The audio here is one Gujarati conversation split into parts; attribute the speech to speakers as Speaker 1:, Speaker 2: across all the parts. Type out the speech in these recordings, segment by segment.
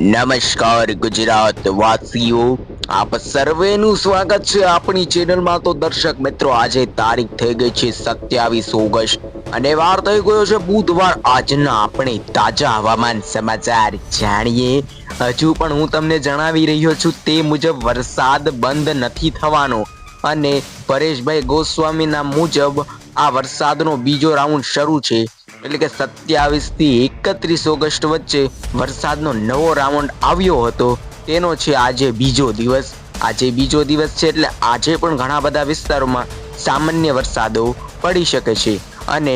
Speaker 1: નમસ્કાર ગુજરાત વાસીઓ, આપ સર્વેનું સ્વાગત છે આપણી ચેનલમાં. તો દર્શક મિત્રો, આજે તારીખ થઈ ગઈ છે સત્યાવીસ ઓગસ્ટ અને વાર થઈ ગયો છે બુધવાર. આજના આપણે તાજા હવામાન સમાચાર જાણીએ. હજુ પણ હું તમને જણાવી રહ્યો છું, તે મુજબ વરસાદ બંધ નથી થવાનો અને પરેશભાઈ ગોસ્વામીના મુજબ આ વરસાદનો બીજો રાઉન્ડ શરૂ છે. એટલે કે સત્યાવીસથી એકત્રીસ ઓગસ્ટ વચ્ચે વરસાદનો નવો રાઉન્ડ આવ્યો હતો. તેનો છે આજે બીજો દિવસ. આજે બીજો દિવસ છે એટલે આજે પણ ઘણા બધા વિસ્તારોમાં સામાન્ય વરસાદો પડી શકે છે. અને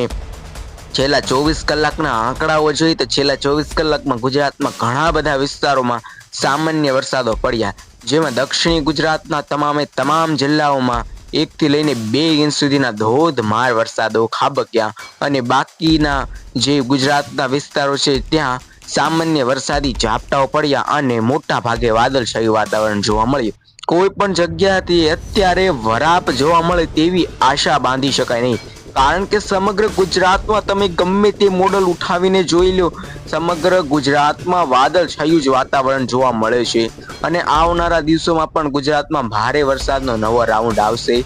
Speaker 1: છેલ્લા ચોવીસ કલાકના આંકડાઓ જોઈએ તો છેલ્લા ચોવીસ કલાકમાં ગુજરાતમાં ઘણા બધા વિસ્તારોમાં સામાન્ય વરસાદો પડ્યા. જેમાં દક્ષિણી ગુજરાતના તમામે તમામ જિલ્લાઓમાં એકથી લઈને બે ઇંચ સુધીના ધોધમાર વરસાદો ખાબક્યા અને બાકીના જે ગુજરાતના વિસ્તારો છે, ત્યાં સામાન્ય વરસાદી ઝાપટાઓ પડ્યા અને મોટા ભાગે વાદળછાયું વાતાવરણ જોવા મળ્યું. કોઈ પણ જગ્યાથી અત્યારે વરાપ જોવા મળે તેવી આશા બાંધી શકાય નહીં. કારણ કે સમગ્ર ગુજરાતમાં તમે ગમે તે મોડલ ઉઠાવીને જોઈ લો, સમગ્ર ગુજરાતમાં વાદળછાયું જ વાતાવરણ જોવા મળે છે. અને આવનારા દિવસોમાં પણ ગુજરાતમાં ભારે વરસાદનો નવો રાઉન્ડ આવશે.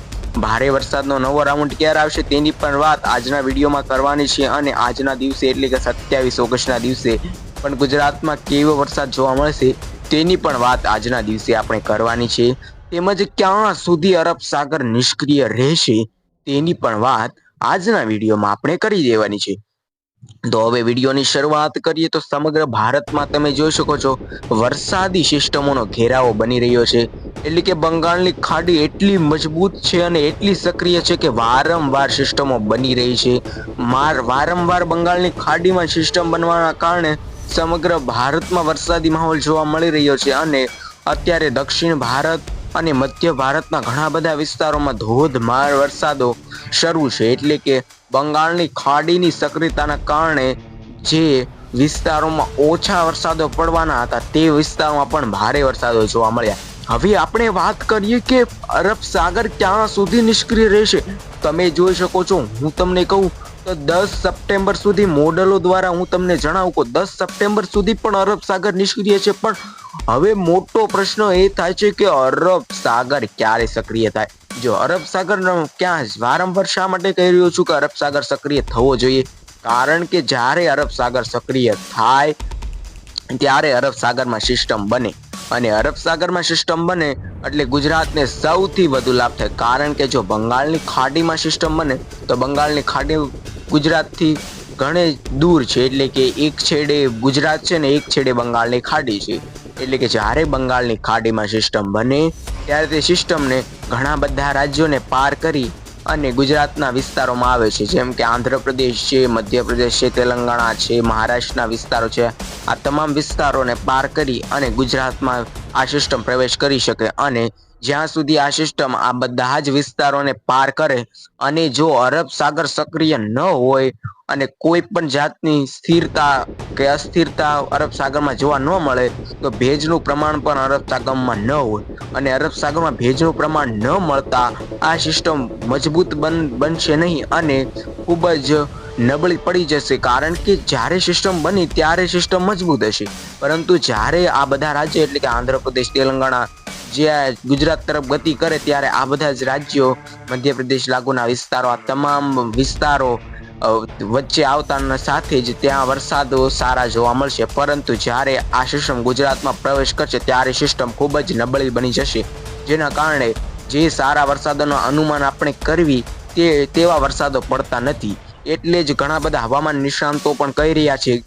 Speaker 1: ભારે વરસાદનો નવો રાઉન્ડ ક્યારે આવશે તેની પણ વાત આજના વિડીયોમાં કરવાની છે અને આજના દિવસે એટલે કે સત્યાવીસ ઓગસ્ટના દિવસે પણ ગુજરાતમાં કેવો વરસાદ જોવા મળશે તેની પણ વાત આજના દિવસે આપણે કરવાની છે. તેમજ ક્યાં સુધી અરબ સાગર નિષ્ક્રિય રહેશે તેની પણ વાત આજના વિડીયોમાં આપણે કરી દેવાની છે. તો હવે વિડીયોની શરૂઆત કરીએ તો સમગ્ર ભારતમાં તમે જોઈ શકો છો, વરસાદી સિસ્ટમોનો ઘેરાવો બની રહ્યો છે. એટલે કે બંગાળની ખાડી એટલી મજબૂત છે અને એટલી સક્રિય છે કે વારંવાર સિસ્ટમો બની રહી છે. માર, વારંવાર બંગાળની ખાડીમાં સિસ્ટમ બનવાના કારણે સમગ્ર ભારતમાં વરસાદી માહોલ જોવા મળી રહ્યો છે અને અત્યારે દક્ષિણ ભારત અને મધ્ય ભારતના ઘણા બધા વિસ્તારોમાં ધોધમાર વરસાદો શરૂ છે. એટલે કે બંગાળની ખાડીની સક્રિયતાના કારણે જે વિસ્તારોમાં ઓછા વરસાદો પડવાના હતા, તે વિસ્તારોમાં પણ ભારે વરસાદો જોવા મળ્યા. હવે આપણે વાત કરીએ કે અરબ સાગર ક્યાં સુધી નિષ્ક્રિય રહેશે? તમે જોઈ શકો છો, હું તમને કહું તો દસ સપ્ટેમ્બર સુધી મોડલો દ્વારા હું તમને જણાવું કે દસ સપ્ટેમ્બર સુધી પણ અરબ સાગર નિષ્ક્રિય છે. પણ હવે મોટો પ્રશ્ન એ થાય છે કે અરબ સાગર ક્યારે સક્રિય થાય? જો અરબ સાગર ક્યાં વારંવાર શા માટે કહી રહ્યો છું કે અરબ સાગર સક્રિય થવો જોઈએ? કારણ કે જ્યારે અરબ સાગર સક્રિય થાય, ત્યારે અરબ સાગરમાં સિસ્ટમ બને. અને અરબ સાગરમાં સિસ્ટમ બને એટલે ગુજરાતને સૌથી વધુ લાભ થાય. કારણ કે જો બંગાળની ખાડીમાં સિસ્ટમ બને, તો બંગાળની ખાડી ગુજરાતથી ઘણે દૂર છે. એટલે કે એક છેડે ગુજરાત છે ને એક છેડે બંગાળની ખાડી છે. એટલે કે જ્યારે બંગાળની ખાડીમાં સિસ્ટમ બને, ત્યારે તે સિસ્ટમને ઘણા બધા રાજ્યોને પાર કરી અને ગુજરાતના વિસ્તારોમાં આવે છે. જેમ કે આંધ્રપ્રદેશ છે, મધ્યપ્રદેશ છે, તેલંગાણા છે, મહારાષ્ટ્રના વિસ્તારો છે. આ તમામ વિસ્તારોને પાર કરી અને ગુજરાતમાં આ સિસ્ટમ પ્રવેશ કરી શકે અને જ્યાં સુધી આ સિસ્ટમ આ બધા જ વિસ્તારોને પાર કરે અને જો અરબ સાગર સક્રિય ન હોય અને કોઈ પણ જાતની સ્થિરતા કે અસ્થિરતા અરબ સાગરમાં જોવા ન મળે, તો ભેજનું પ્રમાણ પણ અરબ સાગરમાં ન હોય. અને અરબ સાગરમાં ભેજનું પ્રમાણ ન મળતા આ સિસ્ટમ મજબૂત બન, બનશે નહીં અને ખૂબ જ નબળી પડી જશે. કારણ કે જ્યારે સિસ્ટમ બની ત્યારે સિસ્ટમ મજબૂત હશે. પરંતુ જ્યારે આ બધા રાજ્યો, એટલે કે આંધ્રપ્રદેશ, તેલંગાણા, જે ગુજરાત તરફ ગતિ કરે ત્યારે આ બધા જ રાજ્યો મધ્યપ્રદેશ લાગુના વિસ્તારો, આ તમામ વિસ્તારો વચ્ચે આવતાના સાથે જ ત્યાં વરસાદો સારા જોવા મળશે. પરંતુ જ્યારે આ સિસ્ટમ ગુજરાતમાં પ્રવેશ કરશે, ત્યારે સિસ્ટમ ખૂબ જ નબળી બની જશે. જેના કારણે જે સારા વરસાદોનો અનુમાન આપણે કરવી તે, તેવા વરસાદો પડતા નથી. એટલે જ ઘણા બધા હવામાન નિષ્ણાંતો પણ કહી રહ્યા છે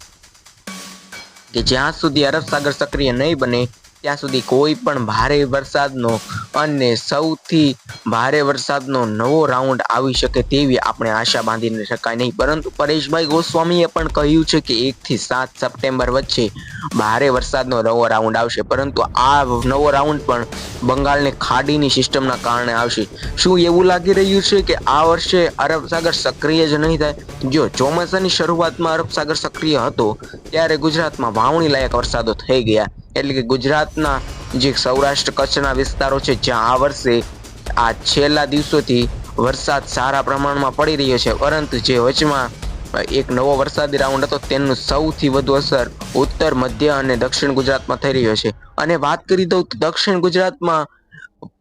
Speaker 1: કે જ્યાં સુધી અરબ સાગર સક્રિય નહીં બને ત્યાં સુધી કોઈ પણ ભારે વરસાદનો અને સૌથી ભારે વરસાદનો નવો રાઉન્ડ આવી શકે તેવી આપણે આશા બાંધીને શકાય નહીં. પરંતુ પરેશભાઈ ગોસ્વામીએ પણ કહ્યું છે કે એકથી સાત સપ્ટેમ્બર વચ્ચે ભારે વરસાદનો નવો રાઉન્ડ આવશે. પરંતુ આ નવો રાઉન્ડ પણ બંગાળની ખાડીની સિસ્ટમના કારણે આવશે. શું એવું લાગી રહ્યું છે કે આ વર્ષે અરબ સાગર સક્રિય જ નહીં થાય? જો ચોમાસાની શરૂઆતમાં અરબ સાગર સક્રિય હતો, ત્યારે ગુજરાતમાં વાવણી લાયક વરસાદો થઈ ગયા. એટલે કે ગુજરાતના જે સૌરાષ્ટ્ર કચ્છના વિસ્તારો છે, જ્યાં આ વર્ષે, આ છેલ્લા દિવસોથી વરસાદ સારા પ્રમાણમાં પડી રહ્યો છે. પરંતુ જે વચમાં એક નવો વરસાદી રાઉન્ડ હતો, તેનું સૌથી વધુ અસર ઉત્તર, મધ્ય અને દક્ષિણ ગુજરાતમાં થઈ રહ્યો છે. અને વાત કરી દઉં તો દક્ષિણ ગુજરાતમાં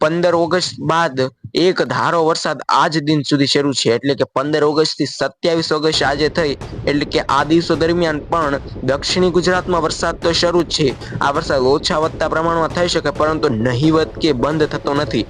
Speaker 1: પંદર ઓગસ્ટ બાદ એક ધારો વરસાદ આજ દિન સુધી શરૂ છે. એટલે કે પંદર ઓગસ્ટથી સત્યાવીસ ઓગસ્ટ આજે થઈ. એટલે કે આ દિવસો દરમિયાન પણ દક્ષિણી ગુજરાતમાં વરસાદ તો શરૂ છે. આ વરસાદ ઓછા વધતા પ્રમાણમાં થઈ શકે, પરંતુ નહીવત કે બંધ થતો નથી.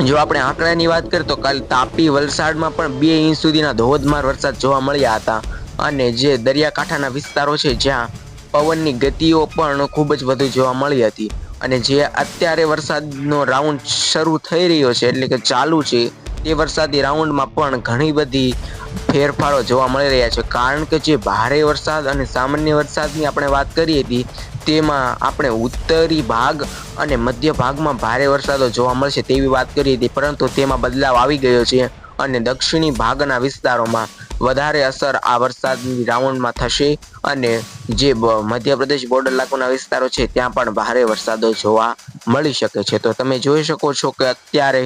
Speaker 1: જો આપણે આંકડાની વાત કરીએ તો કાલ તાપી વલસાડમાં પણ બે ઇંચ સુધીના ધોધમાર વરસાદ જોવા મળ્યા હતા. અને જે દરિયાકાંઠાના વિસ્તારો છે, જ્યાં પવનની ગતિઓ પણ ખૂબ જ વધુ જોવા મળી હતી. અને જે અત્યારે વરસાદનો રાઉન્ડ શરૂ થઈ રહ્યો છે, એટલે કે ચાલુ છે, તે વરસાદી રાઉન્ડમાં પણ ઘણી બધી ફેરફારો જોવા મળી રહ્યા છે. કારણ કે જે ભારે વરસાદ અને સામાન્ય વરસાદની આપણે વાત કરી હતી તેમાં આપણે ઉત્તરી ભાગ અને મધ્ય ભાગમાં ભારે વરસાદો જોવા મળશે તેવી વાત કરી હતી પરંતુ તેમાં બદલાવ આવી ગયો છે અને દક્ષિણી ભાગના વિસ્તારોમાં વધારે અસર આ વરસાદની રાઉન્ડમાં થશે અને જે મધ્યપ્રદેશ બોર્ડર લાગુના વિસ્તારો છે, ત્યાં પણ ભારે વરસાદો જોવા મળી શકે છે. તો તમે જોઈ શકો છો કે અત્યારે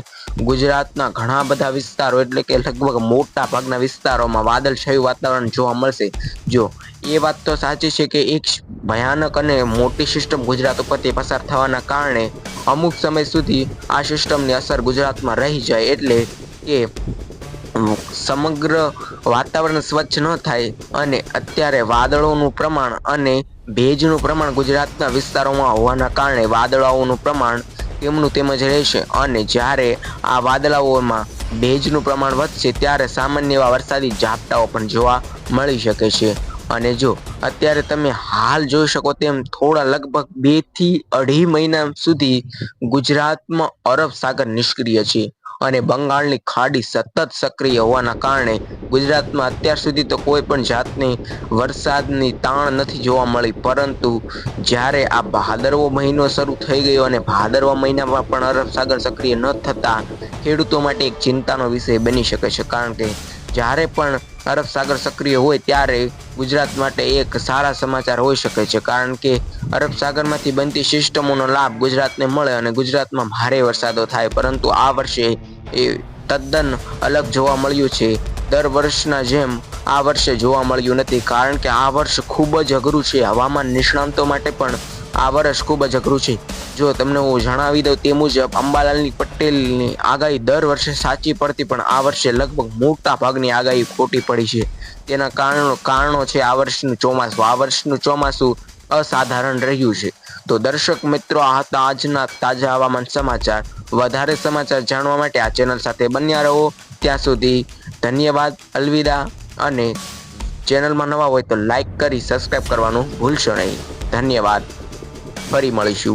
Speaker 1: ગુજરાતના ઘણા બધા વિસ્તારો, એટલે કે લગભગ મોટા ભાગના વિસ્તારોમાં વાદળછાયું વાતાવરણ જોવા મળશે. જો, એ વાત તો સાચી છે કે એક ભયાનક અને મોટી સિસ્ટમ ગુજરાત ઉપરથી પસાર થવાના કારણે અમુક સમય સુધી આ સિસ્ટમની અસર ગુજરાતમાં રહી જાય, એટલે કે સમગ્ર વાતાવરણ સ્વચ્છ ન થાય અને અત્યારે વાદળોનું પ્રમાણ અને ભેજનું પ્રમાણ ગુજરાતના વિસ્તારોમાં હોવાના કારણે વાદળાઓનું પ્રમાણ તેમનું તેમજ રહેશે અને જ્યારે આ વાદળાઓમાં ભેજનું પ્રમાણ વધશે ત્યારે સામાન્ય એવા વરસાદી ઝાપટાઓ પણ જોવા મળી શકે છે. અને જો અત્યારે તમે હાલ જોઈ શકો તેમ થોડા લગભગ બેથી અઢી મહિના સુધી ગુજરાતમાં અરબ સાગર નિષ્ક્રિય છે. અને બંગાળની ખાડી સતત સક્રિય હોવાના કારણે ગુજરાતમાં અત્યાર સુધી તો કોઈ પણ જાતની વરસાદની તાણ નથી જોવા મળી. પરંતુ જ્યારે આ ભાદરવો મહિનો શરૂ થઈ ગયો અને ભાદરવા મહિનામાં પણ અરબ સાગર સક્રિય ન થતા, ખેડૂતો માટે એક ચિંતાનો વિષય બની શકે છે. કારણ કે જ્યારે પણ અરબ સાગર સક્રિય હોય ત્યારે ગુજરાત માટે એક સારા સમાચાર હોઈ શકે છે. કારણ કે અરબ સાગરમાંથી બનતી સિસ્ટમોનો લાભ ગુજરાતને મળે અને ગુજરાતમાં ભારે વરસાદો થાય, પરંતુ આ વર્ષે એ તદ્દન અલગ જોવા મળ્યું છે. દર વર્ષના જેમ આ વર્ષે જોવા મળ્યું નથી, કારણ કે આ વર્ષ ખૂબ જ અઘરું છે. હવામાન નિષ્ણાંતો માટે પણ આ વર્ષ ખૂબ જ અઘરું છે. જો તમને હું જણાવી દઉં તે મુજબ, અંબાલાલની પટેલની આગાહી દર વર્ષે સાચી પડતી, પણ આ વર્ષે લગભગ મોટા ભાગની આગાહી ખોટી પડી છે. તેના કારણો કારણો છે આ વર્ષનું ચોમાસું. આ વર્ષનું ચોમાસું અસાધારણ રહ્યું છે. તો દર્શક મિત્રો, આ હતા આજના તાજા હવામાન સમાચાર. વધારે સમાચાર જાણવા માટે આ ચેનલ સાથે બન્યા રહો. ત્યાં સુધી ધન્યવાદ, અલવિદા. અને ચેનલમાં નવા હોય તો લાઈક કરી સબસ્ક્રાઈબ કરવાનું ભૂલશો નહીં. ધન્યવાદ. ફરી મળીશું.